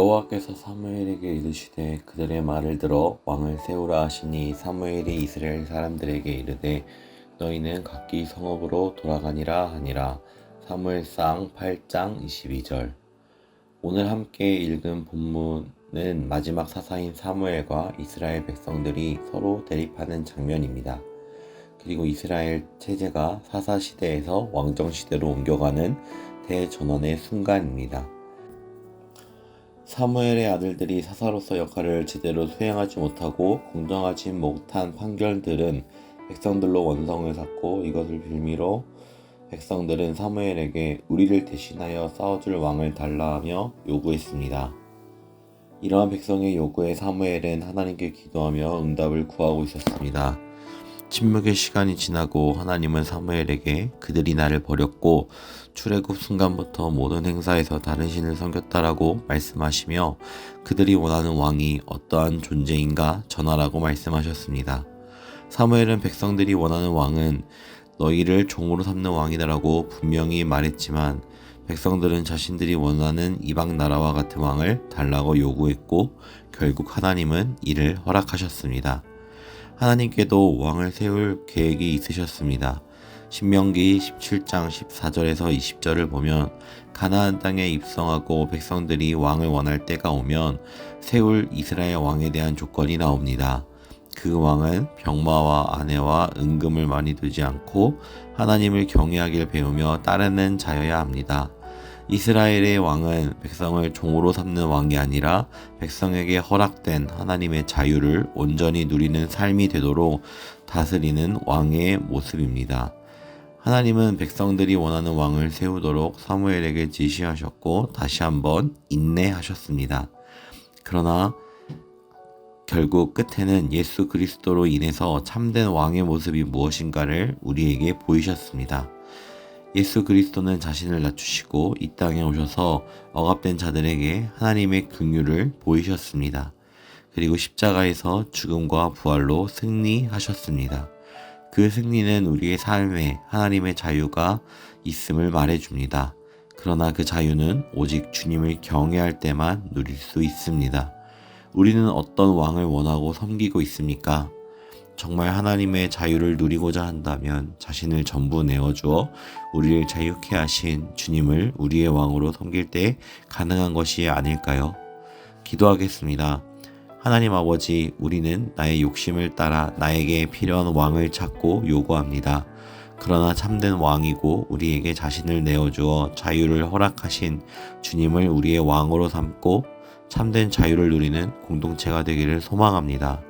여호와께서 사무엘에게 이르시되 그들의 말을 들어 왕을 세우라 하시니 사무엘이 이스라엘 사람들에게 이르되 너희는 각기 성읍으로 돌아가니라 하니라 사무엘상 8장 22절 오늘 함께 읽은 본문은 마지막 사사인 사무엘과 이스라엘 백성들이 서로 대립하는 장면입니다. 그리고 이스라엘 체제가 사사 시대에서 왕정 시대로 옮겨가는 대전환의 순간입니다. 사무엘의 아들들이 사사로서 역할을 제대로 수행하지 못하고 공정하지 못한 판결들은 백성들로 원성을 샀고 이것을 빌미로 백성들은 사무엘에게 우리를 대신하여 싸워줄 왕을 달라하며 요구했습니다. 이러한 백성의 요구에 사무엘은 하나님께 기도하며 응답을 구하고 있었습니다. 침묵의 시간이 지나고 하나님은 사무엘에게 그들이 나를 버렸고 출애굽 순간부터 모든 행사에서 다른 신을 섬겼다라고 말씀하시며 그들이 원하는 왕이 어떠한 존재인가 전하라고 말씀하셨습니다. 사무엘은 백성들이 원하는 왕은 너희를 종으로 삼는 왕이다라고 분명히 말했지만 백성들은 자신들이 원하는 이방 나라와 같은 왕을 달라고 요구했고 결국 하나님은 이를 허락하셨습니다. 하나님께도 왕을 세울 계획이 있으셨습니다. 신명기 17장 14절에서 20절을 보면 가나안 땅에 입성하고 백성들이 왕을 원할 때가 오면 세울 이스라엘 왕에 대한 조건이 나옵니다. 그 왕은 병마와 아내와 은금을 많이 두지 않고 하나님을 경외하길 배우며 따르는 자여야 합니다. 이스라엘의 왕은 백성을 종으로 삼는 왕이 아니라 백성에게 허락된 하나님의 자유를 온전히 누리는 삶이 되도록 다스리는 왕의 모습입니다. 하나님은 백성들이 원하는 왕을 세우도록 사무엘에게 지시하셨고 다시 한번 인내하셨습니다. 그러나 결국 끝에는 예수 그리스도로 인해서 참된 왕의 모습이 무엇인가를 우리에게 보이셨습니다. 예수 그리스도는 자신을 낮추시고 이 땅에 오셔서 억압된 자들에게 하나님의 긍휼을 보이셨습니다. 그리고 십자가에서 죽음과 부활로 승리하셨습니다. 그 승리는 우리의 삶에 하나님의 자유가 있음을 말해줍니다. 그러나 그 자유는 오직 주님을 경외할 때만 누릴 수 있습니다. 우리는 어떤 왕을 원하고 섬기고 있습니까? 정말 하나님의 자유를 누리고자 한다면 자신을 전부 내어주어 우리를 자유케 하신 주님을 우리의 왕으로 섬길 때 가능한 것이 아닐까요? 기도하겠습니다. 하나님 아버지, 우리는 나의 욕심을 따라 나에게 필요한 왕을 찾고 요구합니다. 그러나 참된 왕이고 우리에게 자신을 내어주어 자유를 허락하신 주님을 우리의 왕으로 삼고 참된 자유를 누리는 공동체가 되기를 소망합니다.